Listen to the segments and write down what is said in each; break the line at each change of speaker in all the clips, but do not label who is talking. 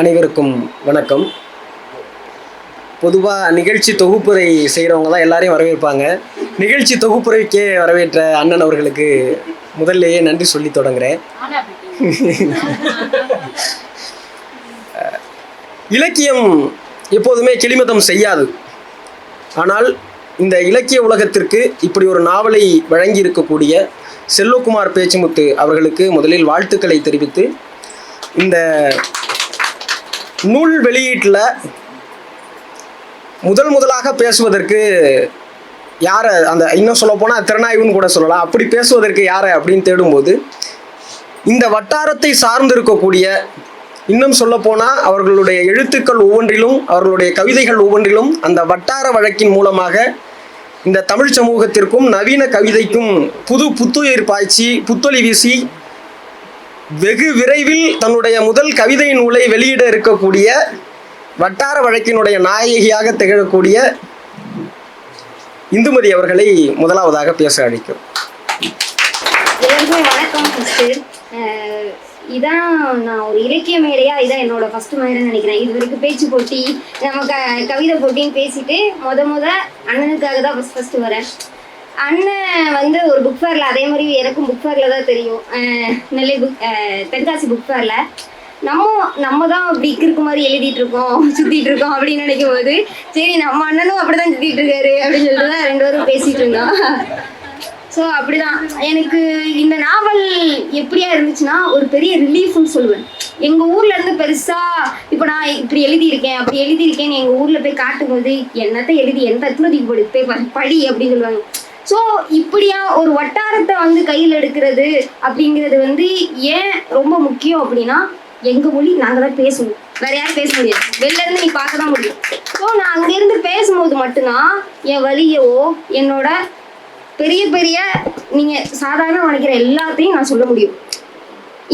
அனைவருக்கும் வணக்கம். பொதுவாக நிகழ்ச்சி தொகுப்புரை செய்கிறவங்க தான் எல்லாரையும் வரவேற்பாங்க. நிகழ்ச்சி தொகுப்புரைக்கே வரவேற்ற அண்ணன் அவர்களுக்கு முதல்லையே நன்றி சொல்லி தொடங்குறேன். இலக்கியம் எப்போதுமே கிளிமதம் செய்யாது. ஆனால் இந்த இலக்கிய உலகத்திற்கு இப்படி ஒரு நாவலை வழங்கி இருக்கக்கூடிய செல்வகுமார் பேச்சுமுத்து அவர்களுக்கு முதலில் வாழ்த்துக்களை தெரிவித்து இந்த நூல் வெளியீட்டில் முதல் முதலாக பேசுவதற்கு யாரை அந்த இன்னும் சொல்ல போனால் திறனாய்வுன்னு கூட சொல்லலாம். அப்படி பேசுவதற்கு யாரை அப்படின்னு தேடும்போது இந்த வட்டாரத்தை சார்ந்திருக்கக்கூடிய இன்னும் சொல்ல போனால் அவர்களுடைய எழுத்துக்கள் ஒவ்வொன்றிலும் அவர்களுடைய கவிதைகள் ஒவ்வொன்றிலும் அந்த வட்டார வழக்கின் மூலமாக இந்த தமிழ் சமூகத்திற்கும் நவீன கவிதைக்கும் புது புத்துயிர் பாய்ச்சி புத்தொலி வீசி வெகு விரைவில் தன்னுடைய முதல் கவிதை நூலை வெளியிட இருக்கக்கூடிய வட்டார வழக்கினுடைய நாயகியாக திகழக்கூடிய இந்துமதி அவர்களை முதலாவதாக பேச
அழைக்கும் வணக்கம் இதான் நான் ஒரு இலக்கிய மேடையா? இதான் என்னோட ஃபர்ஸ்ட் மேடைன்னு நினைக்கிறேன். இது வரைக்கும் பேச்சு போட்டி நம்ம க கவிதை போட்டின்னு பேசிட்டு முத முத அண்ணனுக்காக தான் ஃபஸ்ட் ஃபஸ்ட்டு வரேன். அண்ணன் வந்து ஒரு புக் ஃபேரில் அதே மாதிரி எனக்கும் புக் ஃபேரில் தான் தெரியும். நெல்லை புக் தென்காசி புக் ஃபேரில் நம்ம நம்ம தான் அப்படி இருக்கு மாதிரி எழுதிட்டு இருக்கோம் சுத்திட்டு இருக்கோம் அப்படின்னு நினைக்கும் போது சரி நம்ம அண்ணனும் அப்படிதான் சுத்திட்டு இருக்காரு அப்படின்னு சொல்லிட்டு தான் ரெண்டு பேரும் பேசிட்டு இருந்தோம். ஸோ அப்படிதான். எனக்கு இந்த நாவல் எப்படியா இருந்துச்சுன்னா ஒரு பெரிய ரிலீஃப்னு சொல்லுவேன். எங்க ஊர்ல இருந்து பெருசா இப்போ நான் இப்படி எழுதியிருக்கேன் அப்படி எழுதியிருக்கேன்னு எங்க ஊர்ல போய் காட்டும்போது என்னத்த எழுதி எந்த எத்தனதிக்கு படி போய் படி அப்படின்னு சொல்லுவாங்க. ஸோ இப்படியா ஒரு வட்டாரத்தை வந்து கையில் எடுக்கிறது அப்படிங்கிறது வந்து ஏன் ரொம்ப முக்கியம் அப்படின்னா எங்கள் மொழி நாங்கள் தான் பேசணும். வேற யாரும் பேச முடியாது. வெளில இருந்து நீ பார்க்க தான் முடியும். ஸோ நான் அங்கேருந்து பேசும்போது மட்டும்தான் என் வழியவோ என்னோட பெரிய பெரிய நீங்கள் சாதாரண நினைக்கிற எல்லாத்தையும் நான் சொல்ல முடியும்.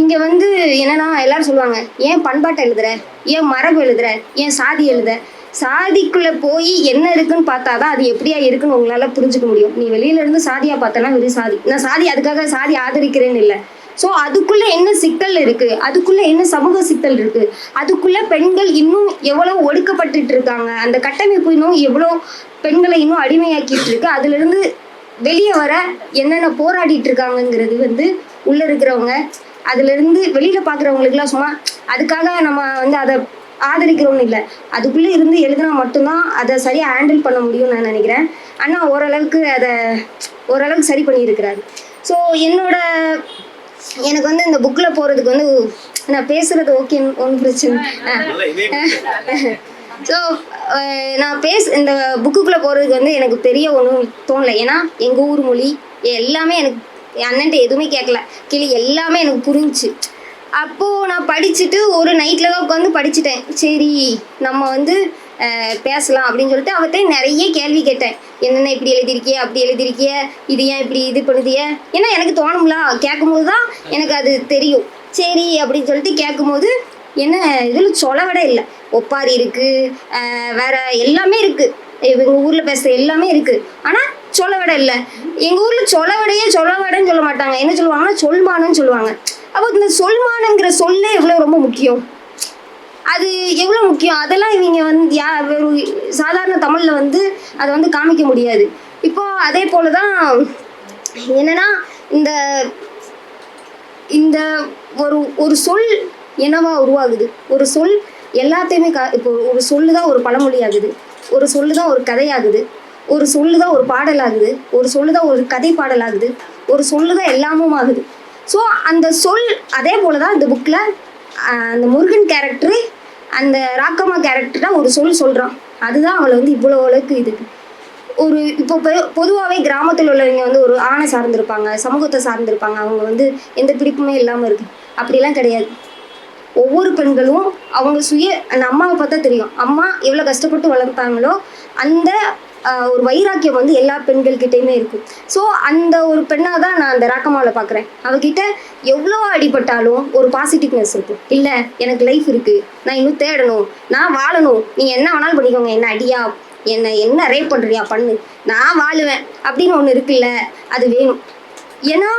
இங்கே வந்து என்னன்னா எல்லாரும் சொல்லுவாங்க ஏன் பண்பாட்டை எழுதுற? ஏன் மரபு எழுதுற? ஏன் சாதி எழுதுற? சாதிக்குள்ள போய் என்ன இருக்குன்னு பார்த்தாதான் அது எப்படியா இருக்குன்னு உங்களால புரிஞ்சுக்க முடியும். நீ வெளியில இருந்து சாதியா பார்த்தனா வெறும் சாதி. நான் சாதி அதுக்காக சாதி ஆதரிக்கிறேன்னு இல்லை. ஸோ அதுக்குள்ள என்ன சிக்கல் இருக்கு? அதுக்குள்ள என்ன சமூக சிக்கல் இருக்கு? அதுக்குள்ள பெண்கள் இன்னும் எவ்வளவு ஒடுக்கப்பட்டுட்டு இருக்காங்க? அந்த கட்டமைப்பு இன்னும் எவ்வளோ பெண்களை இன்னும் அடிமையாக்கிட்டு இருக்கு? அதுல இருந்து வெளியே வர என்னென்ன போராடிட்டு இருக்காங்கங்கிறது வந்து உள்ள இருக்கிறவங்க. அதுல இருந்து வெளியில பாக்குறவங்களுக்குலாம் சும்மா அதுக்காக நம்ம வந்து அதை ஆதரிக்கிறோம்னு இல்லை. அதுக்குள்ள இருந்து எழுதினா மட்டும்தான் அதை சரியா ஹேண்டில் பண்ண முடியும்னு நான் நினைக்கிறேன். அண்ணா ஓரளவுக்கு அதை ஓரளவுக்கு சரி பண்ணியிருக்கிறாரு. ஸோ என்னோட எனக்கு வந்து இந்த புக்கில் போகிறதுக்கு வந்து நான் பேசுறது ஓகே ஒன்றும் பிரச்சனை ஸோ நான் பேச இந்த புக்குக்குள்ளே போகிறதுக்கு வந்து எனக்கு பெரிய ஒன்றும் தோணலை. ஏன்னா எங்கள் ஊர் மொழி எல்லாமே எனக்கு என் அண்ணன்ட்ட எதுவுமே கேட்கல. கிளி எல்லாமே எனக்கு புரிஞ்சுச்சு. அப்போது நான் படிச்சுட்டு ஒரு நைட்டில் தான் உட்காந்து படிச்சுட்டேன். சரி நம்ம வந்து பேசலாம் அப்படின்னு சொல்லிட்டு அவர்கிட்ட நிறைய கேள்வி கேட்டேன். என்னென்ன இப்படி எழுதிருக்கிய அப்படி எழுதிருக்கிய இது ஏன் இப்படி இது பண்ணுதிய? ஏன்னா எனக்கு தோணும்ல கேட்கும்போது தான் எனக்கு அது தெரியும். சரி அப்படின்னு சொல்லிட்டு கேட்கும்போது என்ன இதில் சொல்ல விட இல்லை. ஒப்பாரி இருக்குது வேற எல்லாமே இருக்குது இவங்க ஊரில் பேசுகிற எல்லாமே இருக்குது ஆனால் சொலவடை இல்லை. எங்கள் ஊரில் சொலவடையே சொலவடைன்னு சொல்ல மாட்டாங்க. என்ன சொல்லுவாங்கன்னா சொல்மானன்னு சொல்லுவாங்க. அப்போ இந்த சொல்மானங்கிற சொல்லே எவ்வளோ ரொம்ப முக்கியம்? அது எவ்வளோ முக்கியம்? அதெல்லாம் இவங்க வந்து யா ஒரு சாதாரண தமிழில் வந்து அதை வந்து காமிக்க முடியாது. இப்போ அதே போல் தான் என்னன்னா இந்த இந்த ஒரு ஒரு சொல் என்னவா உருவாகுது? ஒரு சொல் எல்லாத்தையுமே கா இப்போ ஒரு சொல்லு தான் ஒரு பழமொழி ஆகுது ஒரு சொல்லு தான் ஒரு கதையாகுது. ஒரு சொல்லு தான் ஒரு பாடலாகுது. ஒரு சொல்லு தான் ஒரு கதை பாடலாகுது ஒரு சொல்லு தான் எல்லாமும் ஆகுது. ஸோ அந்த சொல் அதே போல தான் இந்த புக்கில் அந்த முருகன் கேரக்டரு அந்த ராக்கம்மா கேரக்டராக ஒரு சொல் சொல்கிறான் அதுதான் அவளை வந்து இவ்வளோ அளவுக்கு இதுக்கு ஒரு இப்போ பொதுவாகவே கிராமத்தில் உள்ளவங்க வந்து ஒரு ஆணை சார்ந்திருப்பாங்க சமூகத்தை சார்ந்திருப்பாங்க. அவங்க வந்து எந்த பிடிப்புமே இல்லாமல் இருக்கு. அப்படிலாம் கிடையாது. ஒவ்வொரு பெண்களும் அவங்க சுய அந்த அம்மாவை பார்த்தா தெரியும். அம்மா எவ்வளோ கஷ்டப்பட்டு வளர்த்தாங்களோ அந்த ஒரு வைராக்கியம் வந்து எல்லா பெண்கள்கிட்டயுமே இருக்கும். ஸோ அந்த ஒரு பெண்ணாக தான் நான் அந்த ராக்கமாவில் பார்க்குறேன். அவகிட்ட எவ்வளோ அடிபட்டாலும் ஒரு பாசிட்டிவ்னஸ் இருக்கும். இல்லை எனக்கு லைஃப் இருக்குது நான் இன்னும் தேடணும். நான் வாழணும். நீங்கள் என்ன வேணாலும் பண்ணிக்கோங்க. என்ன அடியா? என்ன என்ன ரேப் பண்ணுறியா பண்ணு. நான் வாழுவேன். அப்படின்னு ஒன்று இருக்குல்ல அது வேணும். ஏன்னா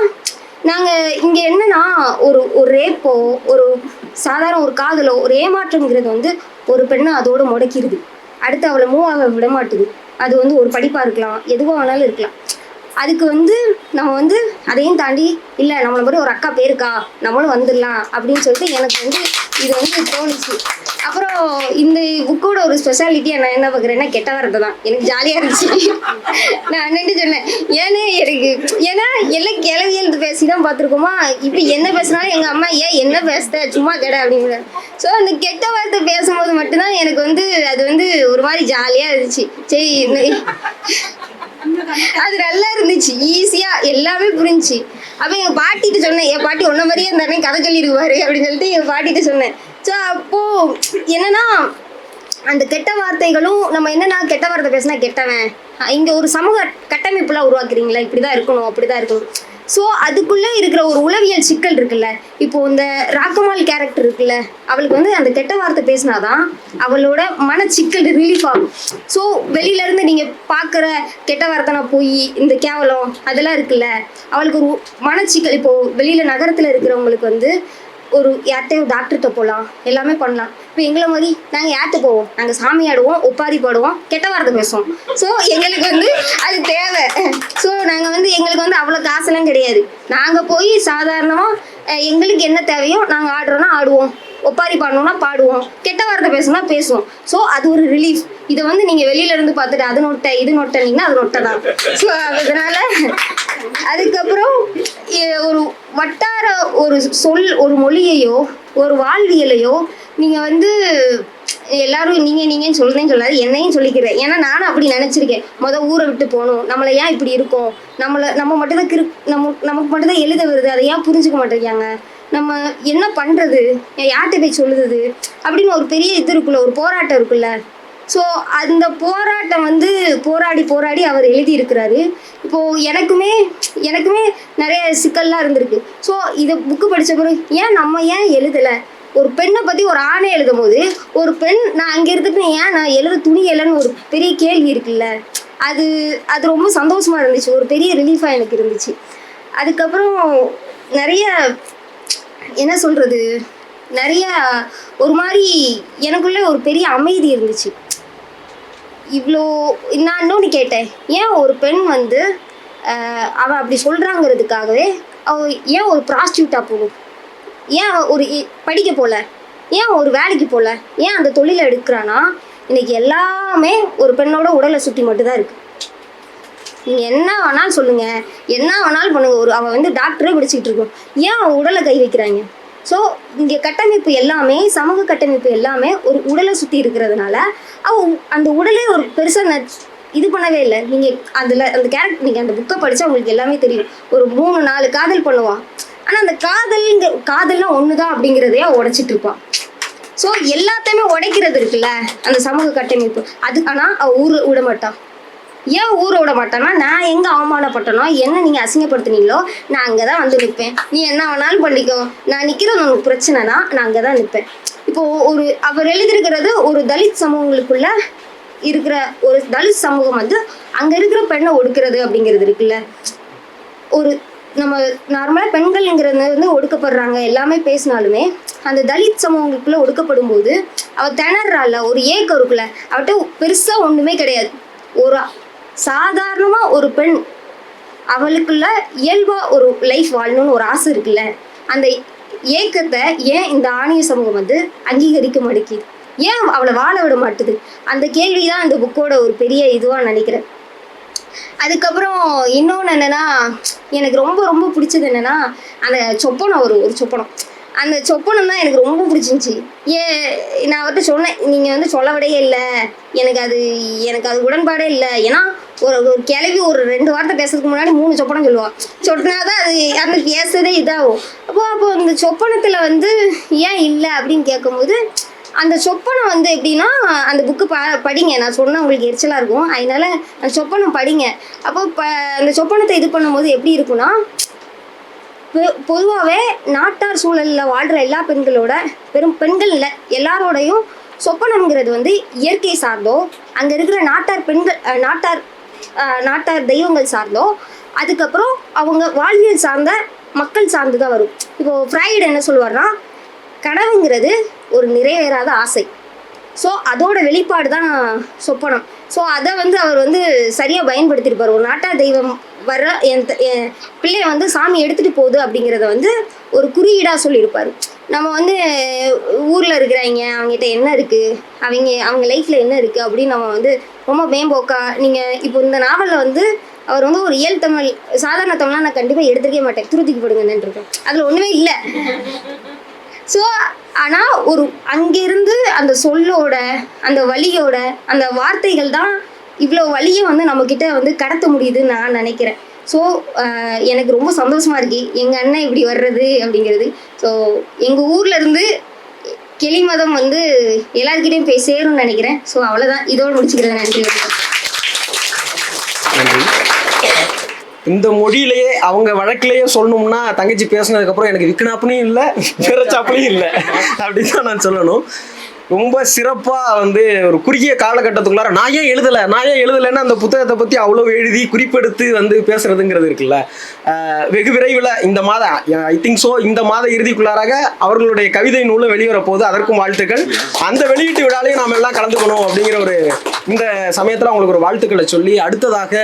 நாங்கள் இங்கே என்னன்னா ஒரு ஒரு ரேப்போ ஒரு சாதாரண ஒரு காதலோ ஒரு ஏமாற்றம்ங்கிறது வந்து ஒரு பெண்ணை அதோட முடக்கிடுது அடுத்து அவளை மூவ் ஆக விட மாட்டுது அது வந்து ஒரு படிப்பாக இருக்கலாம் எதுவாக வேணாலும் இருக்கலாம். அதுக்கு வந்து நம்ம வந்து அதையும் தாண்டி இல்லை நம்மளை மாதிரி ஒரு அக்கா பேருக்கா? நம்மளும் வந்துடலாம். அப்படின்னு சொல்லிட்டு எனக்கு வந்து இது வந்து தோணுச்சு அப்புறம் இந்த புக்கோட ஒரு ஸ்பெஷாலிட்டியை நான் என்ன பார்க்குறேன்னா கெட்ட வார்த்தை தான். எனக்கு ஜாலியாக இருந்துச்சு. நான் அண்ணன்ட்டு சொன்னேன் ஏன்னா எனக்கு ஏன்னா எல்லாம் கிளவியல் பேசி தான் பார்த்துருக்கோமா. இப்போ என்ன பேசினாலும் எங்கள் அம்மா ஏன் என்ன பேசுத? சும்மா கெட அப்படிங்கிற ஸோ அந்த கெட்ட வார்த்தை பேசும்போது மட்டும்தான் எனக்கு வந்து அது வந்து ஒரு மாதிரி ஜாலியாக இருந்துச்சு. சரி இந்த- அது நல்லா இருந்துச்சு. ஈஸியாக எல்லாமே புரிஞ்சுச்சு. அப்ப எங்க பாட்டிட்டு சொன்னேன் என் பாட்டி ஒன்ன மாதிரியே இருந்தானே கதை சொல்லிடுவாரு அப்படின்னு சொல்லிட்டு என் பாட்டிட்டு சொன்னேன். ஸோ அப்போ என்னன்னா அந்த கெட்ட வார்த்தைகளும் நம்ம என்னன்னா கெட்ட வார்த்தை பேசினா கெட்டவன். இங்கே இங்க ஒரு சமூக கட்டமைப்புலாம் உருவாக்குறீங்களா? இப்படிதான் இருக்கணும் அப்படிதான் இருக்கணும். ஸோ அதுக்குள்ளே இருக்கிற ஒரு உளவியல் சிக்கல் இருக்குல்ல. இப்போ இந்த ராக்கமால் கேரக்டர் இருக்குல்ல அவளுக்கு வந்து அந்த கெட்ட வார்த்தை பேசினாதான் அவளோட மனச்சிக்கல் ரிலீஃப் ஆகும். ஸோ வெளியிலேருந்து நீங்கள் பார்க்குற கெட்ட வார்த்தைனா போய் இந்த கேவலம் அதெல்லாம் இருக்குல்ல. அவளுக்கு ஒரு மனச்சிக்கல் இப்போது வெளியில் நகரத்தில் இருக்கிறவங்களுக்கு வந்து ஒரு யார்கிட்ட டாக்டர்கிட்ட போகலாம் எல்லாமே பண்ணலாம். இப்போ எங்களை மாதிரி நாங்கள் யார்கிட்ட போவோம்? நாங்கள் சாமி ஆடுவோம் ஒப்பாரி பாடுவோம் கெட்ட வார்த்தை பேசுவோம். ஸோ எங்களுக்கு வந்து அது தேவை. ஸோ நாங்கள் வந்து எங்களுக்கு வந்து அவ்வளோ காசெல்லாம் கிடையாது. நாங்கள் போய் சாதாரணமாக எங்களுக்கு என்ன தேவையோ நாங்கள் ஆடுறோன்னா ஆடுவோம். ஒப்பாரி பாடணும்னா பாடுவோம். கெட்ட வார்த்தை பேசணும்னா பேசுவோம். ஸோ அது ஒரு ரிலீஃப் இதை வந்து நீங்கள் வெளியில இருந்து பார்த்துட்டு அது நொட்டை இது நொட்டனீங்கன்னா அது நொட்டை தான். ஸோ அதனால அதுக்கப்புறம் ஒரு வட்டார ஒரு சொல் ஒரு மொழியையோ ஒரு வாழ்வியலையோ நீங்கள் வந்து எல்லாரும் நீங்கள் நீங்கன்னு சொல்கிறேன்னு சொல்லாது என்னையும் சொல்லிக்கிறேன். ஏன்னா நானும் அப்படி நினச்சிருக்கேன். மொதல் ஊரை விட்டு போகணும். நம்மளை ஏன் இப்படி இருக்கோம்? நம்மளை நம்ம மட்டும்தான் கிரு நம்ம நமக்கு மட்டும்தான் எழுத வருது. அதை ஏன் புரிஞ்சுக்க மாட்டேங்கிறாங்க? நம்ம என்ன பண்ணுறது யார்கிட்ட போய் சொல்லுது அப்படின்னு ஒரு பெரிய இது இருக்குல்ல ஒரு போராட்டம் இருக்குல்ல. ஸோ அந்த போராட்டம் வந்து போராடி போராடி அவர் எழுதியிருக்கிறாரு. இப்போது எனக்குமே எனக்குமே நிறைய சிக்கல்லாம் இருந்திருக்கு. ஸோ இதை புக்கு படித்த பிறகு ஏன் நம்ம ஏன் எழுதலை? ஒரு பெண்ணை பற்றி ஒரு ஆணை எழுதும் போது ஒரு பெண் நான் அங்கே இருந்துட்டு ஏன் நான் எழுத துணியலைன்னு ஒரு பெரிய கேள்வி இருக்குல்ல. அது அது ரொம்ப சந்தோஷமா இருந்துச்சு. ஒரு பெரிய ரிலீஃபாக எனக்கு இருந்துச்சு. அதுக்கப்புறம் நிறைய என்ன சொல்கிறது நிறைய ஒரு மாதிரி எனக்குள்ள ஒரு பெரிய அமைதி இருந்துச்சு. இவ்வளோ நான் இன்னொன்று கேட்டேன். ஏன் ஒரு பெண் வந்து அவன் அப்படி சொல்கிறாங்கிறதுக்காகவே அவ ஏன் ஒரு ப்ராஸ்டியூட்டாக போகணும் ஏன் ஒரு இ- படிக்க போகல ஏன் ஒரு வேலைக்கு போகல ஏன் அந்த தொழிலை எடுக்கிறான்னா இன்னைக்கு எல்லாமே ஒரு பெண்ணோட உடலை சுற்றி மட்டும்தான் இருக்குது நீங்கள் என்ன வேணாலும் சொல்லுங்க. என்ன வேணாலும் பண்ணுங்க. ஒரு அவள் வந்து டாக்டரே பிடிச்சிக்கிட்டு இருக்கும். ஏன் அவன் உடலை கை வைக்கிறாங்க? ஸோ இங்கே கட்டமைப்பு எல்லாமே சமூக கட்டமைப்பு எல்லாமே ஒரு உடலை சுற்றி இருக்கிறதுனால அவ அந்த உடலே ஒரு பெருசாக இது பண்ணவே இல்லை. நீங்கள் அதில் அந்த கேரக்டர் நீங்கள் அந்த புக்கை படித்தா உங்களுக்கு எல்லாமே தெரியும். ஒரு மூணு நாலு காதல் பண்ணுவான். ஆனால் அந்த காதல்ங்க காதல்லாம் ஒன்று தான் அப்படிங்கிறதையே உடச்சிட்டு உடைச்சிட்டு இருப்பான். ஸோ எல்லாத்தையுமே உடைக்கிறது இருக்குல்ல அந்த சமூக கட்டமைப்பு. அது ஆனால் அவள் ஊர் விட மாட்டான் ஏன் ஊரை விட மாட்டான்னா நான் எங்கே அவமானப்பட்டனோ என்ன நீங்கள் அசிங்கப்படுத்துனீங்களோ நான் அங்கே தான் வந்து நிற்பேன் நீ என்ன வேணாலும் பண்ணிக்கோ. நான் நிற்கிறது உனக்கு பிரச்சனைனா நான் அங்கே தான் நிற்பேன் இப்போது ஒரு அவர் எழுதியிருக்கிறது ஒரு தலித் சமூகங்களுக்குள்ள இருக்கிற ஒரு தலித் சமூகம் வந்து அங்கே இருக்கிற பெண்ணை ஒடுக்கிறது அப்படிங்கிறது இருக்குல்ல. ஒரு நம்ம நார்மலாக பெண்கள்ங்கிறது வந்து ஒடுக்கப்படுறாங்க எல்லாமே பேசினாலுமே அந்த தலித் சமூகங்களுக்குள்ள ஒடுக்கப்படும் போது அவள் திணறாள்ல ஒரு ஏக்கம் இருக்குல்ல அவட்ட பெருசாக ஒன்றுமே கிடையாது. ஒரு சாதாரணமாக ஒரு பெண் அவளுக்குள்ள இயல்பாக ஒரு லைஃப் வாழணும்னு ஒரு ஆசை இருக்குல்ல? அந்த ஏக்கத்தை ஏன் இந்த ஆணிய சமூகம் வந்து அங்கீகரிக்க மாட்டேங்குது? ஏன் அவளை வாழ விட மாட்டுது? அந்த கேள்வி தான் இந்த புக்கோட ஒரு பெரிய இதுவாக நினைக்கிறேன். அதுக்கப்புறம் இன்னொன்று என்னன்னா எனக்கு ரொம்ப ரொம்ப பிடிச்சது என்னென்னா அந்த சொப்பனம் வரும் ஒரு சொப்பனம். அந்த சொப்பனம் தான் எனக்கு ரொம்ப பிடிச்சிருந்துச்சி. ஏ நான் அவர்கிட்ட சொன்னேன் நீங்கள் வந்து சொல்ல விடையே இல்லை. எனக்கு அது எனக்கு அது உடன்பாடே இல்லை. ஏன்னா ஒரு ஒரு கிளவி ஒரு ரெண்டு வார்த்தை பேசுறதுக்கு முன்னாடி மூணு சொப்பனம் சொல்லுவான் சொட்டினா தான் அது அந்த பேசுறதே இதாகும். அப்போ அப்போ அந்த சொப்பனத்தில் வந்து ஏன் இல்லை அப்படின்னு கேட்கும்போது அந்த சொப்பனம் வந்து எப்படின்னா அந்த புக்கு ப படிங்க. நான் சொன்னால் உங்களுக்கு எரிச்சலாக இருக்கும். அதனால அந்த சொப்பனம் படிங்க. அப்போ ப அந்த சொப்பனத்தை இது பண்ணும்போது எப்படி இருக்குன்னா பொதுவாகவே நாட்டார் சூழலில் வாழ்கிற எல்லா பெண்களோட பெரும் பெண்கள் இல்லை எல்லாரோடையும் சொப்பனம்ங்கிறது வந்து இயற்கை சார்ந்தோ அங்கே இருக்கிற நாட்டார் பெண்கள் நாட்டார் நாட்டார் தெய்வங்கள் சார்ந்தோ அதுக்கப்புறம் அவங்க வாழ்வியல் சார்ந்த மக்கள் சார்ந்து தான் வரும். இப்போ ஃப்ரைடு என்ன சொல்லுவார்னா கனவுங்கிறது ஒரு நிறைவேறாத ஆசை. ஸோ அதோட வெளிப்பாடு தான் சொப்பனம். ஸோ அதை வந்து அவர் வந்து சரியாக பயன்படுத்தியிருப்பார். ஒரு நாட்டா தெய்வம் வர என் த- என் பிள்ளைய வந்து சாமி எடுத்துகிட்டு போகுது அப்படிங்கிறத வந்து ஒரு குறியீடாக சொல்லியிருப்பார். நம்ம வந்து ஊரில் இருக்கிறவங்க அவங்ககிட்ட என்ன இருக்குது அவங்க அவங்க லைஃப்பில் என்ன இருக்குது அப்படின்னு நம்ம வந்து ரொம்ப மேம்போக்கா நீங்கள் இப்போ இந்த நாவலில் வந்து அவர் வந்து ஒரு இயல் தமிழ் சாதாரண தமிழ்லாம் நான் கண்டிப்பாக எடுத்துக்கவே மாட்டேன். துருத்திக்கு இருக்கேன். அதில் ஒன்றுமே இல்லை. ஸோ ஆனால் ஒரு அங்கேருந்து அந்த சொல்லோட அந்த வழியோட அந்த வார்த்தைகள் தான் இவ்வளோ வழியை வந்து நம்மக்கிட்ட வந்து கடத்த முடியுதுன்னு நான் நினைக்கிறேன். ஸோ எனக்கு ரொம்ப சந்தோஷமா இருக்கு. எங்கள் அண்ணன் இப்படி வர்றது அப்படிங்கிறது. ஸோ எங்கள் ஊர்ல இருந்து மதம் வந்து எல்லாருக்கிட்டையும் போய் சேரும்னு நினைக்கிறேன். ஸோ அவ்வளோதான் இதோடு முடிச்சுக்கிறேன். நன்றி வணக்கம்.
நன்றி இந்த மொழியிலேயே அவங்க வழக்கிலேயே சொல்லணும்னா தங்கச்சி பேசினதுக்கப்புறம் எனக்கு விக்கனாப்புலையும் இல்லை பிறச்சாப்புலையும் இல்லை. அப்படின்னு தான் நான் சொல்லணும். ரொம்ப சிறப்பாக வந்து ஒரு குறுகிய காலகட்டத்துக்குள்ளார நான் ஏன் எழுதலை? நான் ஏன் எழுதலைன்னா அந்த புத்தகத்தை பற்றி அவ்வளோ எழுதி குறிப்பெடுத்து வந்து பேசுகிறதுங்கிறது இருக்குல்ல. வெகு விரைவில் இந்த மாதம் ஐ திங்க் ஸோ இந்த மாத இறுதிக்குள்ளாராக அவர்களுடைய கவிதை நூலும் வெளிவர அதற்கும் வாழ்த்துக்கள். அந்த வெளியீட்டு விழாலையும் நாம் எல்லாம் கலந்துக்கணும் அப்படிங்கிற ஒரு இந்த சமயத்தில் அவங்களுக்கு ஒரு வாழ்த்துக்களை சொல்லி அடுத்ததாக